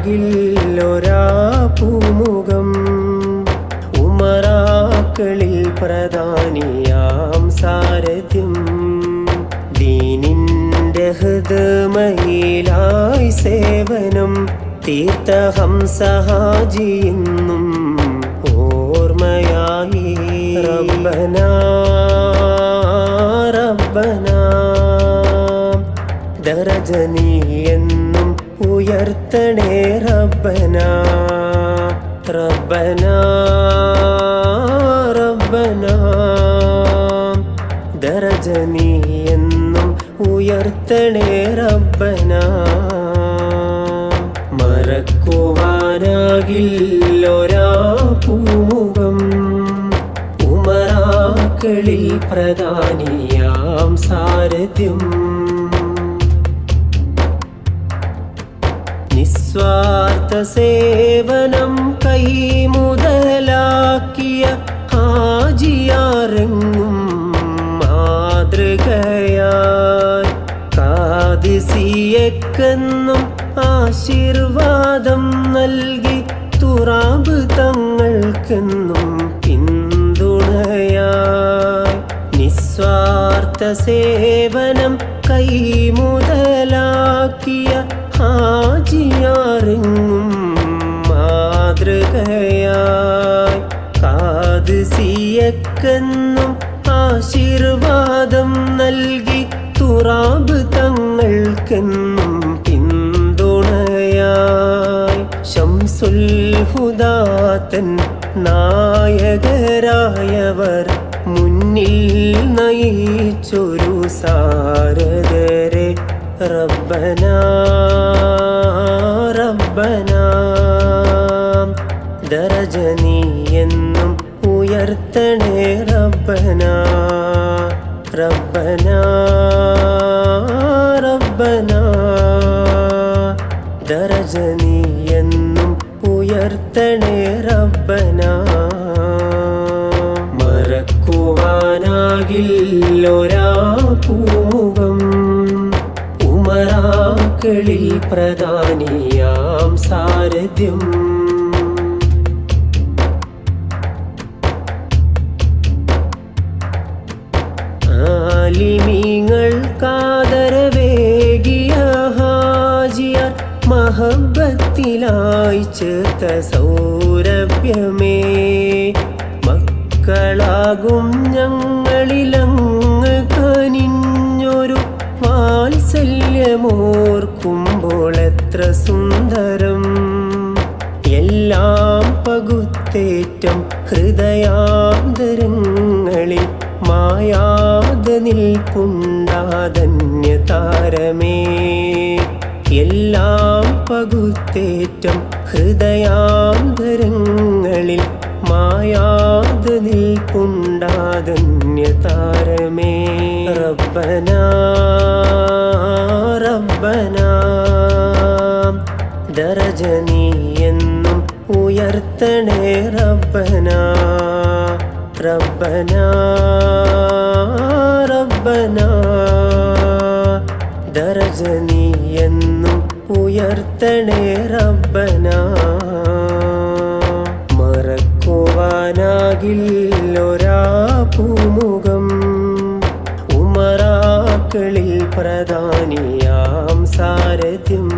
പൂമുഖമാകില്ലൊരാ പൂമുഖം ഉമറാക്കളിൽ പ്രധാനിയാം സാരഥ്യം. ദീനിന്റെ ഹൃദമയിലായി സേവനം തീർത്ഥം സഹാജിയെന്നും ഓർമ്മയായി. റബ്ബന റബ്ബന ദരജനീ എന്നും ഉയർത്തണേ റബ്ബന റബ്ബന റബ്ബന. ദരജനി എന്നും ഉയർത്തണേ റബ്ബന. മറക്കുവാനാകില്ലൊരാ പൂമുഖം ഉമറാക്കളിൽ പ്രധാനിയാം സാരഥ്യം. നിസ്വാർത്ഥ സേവനം കൈമുതലാക്കിയ ഹാജിയാറെങ്ങും മാതൃകയായി. കാതിസിയക്കെന്നും ആശീർവാദം നൽകി തുറാബ് തങ്ങൾക്കെന്നും പിന്തുണയായി. നിസ്വാർത്ഥ സേവനം കൈമുതലാക്കിയ ഹാജിയാറെങ്ങും മാതൃകയായി കാതിസിയക്കെന്നും ആശീർവാദം നൽകി തുറാബ് തങ്ങൾക്കെന്നും പിന്തുണയായി. ശംസുൽ ഹുദാത്തൻ നായകരായവർ മുന്നിൽ നയിച്ചൊരു സാരദരെ റബ്ബന ദരജനീ എന്നും ഉയർത്തണേ റബ്ബന റബ്ബന റബ്ബന. ദരജനീ എന്നും ഉയർത്തണേ റബ്ബന. മറക്കുവാനാകില്ലൊരാ പൂമുഖം ഉമറാക്കളിൽ പ്രധാനിയാം സാരഥ്യം. ആലിമീങ്ങൾക്കാദരവേകിയ ഹാജിയർ മഹബത്തിലായി ചേർത്ത സൗരഭ്യമേ. മക്കളാകും ഞങ്ങളിലങ്ങ് കനിഞ്ഞൊരു വാത്സല്യമോർക്കുമ്പോൾ എത്ര സുന്ദരം. എല്ലാം പകുത്തേറ്റം ഹൃദയാന്തരങ്ങളിൽ മായാത നിൽപ്പുണ്ടാതന്യ താരമേ എല്ലാം പകുത്തേറ്റം ഹൃദയാന്തരങ്ങളിൽ മായാത നിൽപ്പുണ്ടാതന്യ താരമേ റബ്ബന റബ്ബന ദരജനീ എന്നും ഉയർത്തണേ റബ്ബന റബ്ബന. ദരജനീ എന്നും ഉയർത്തണേ റബ്ബന. മറക്കുവാനാകില്ല പൂമുഖം ഉമറാക്കളിൽ പ്രധാനിയാം സാരഥ്യം.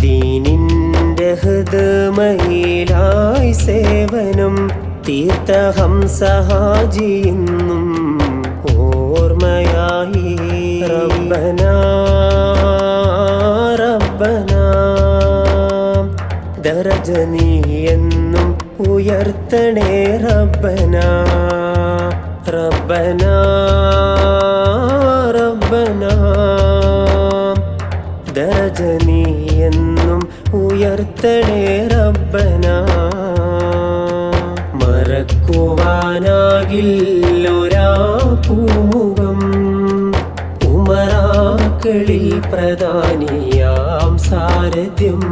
ദീനിന്റെ ഹൃദമയിലായി സേവനം തീർത്ഥം സഹാജിയെന്നും ഓർമ്മയായി. റബ്ബന. ദരജനീ എന്നും ഉയർത്തണേ റബ്ബന റബ്ബന റബ്ബന. ദരജനീ എന്നും ഉയർത്തണേ റബ്ബന മറക്കുവാനാകില്ലൊരാമുഖം ഉമറാക്കളിൽ പ്രധാനിയാം സാരഥ്യം.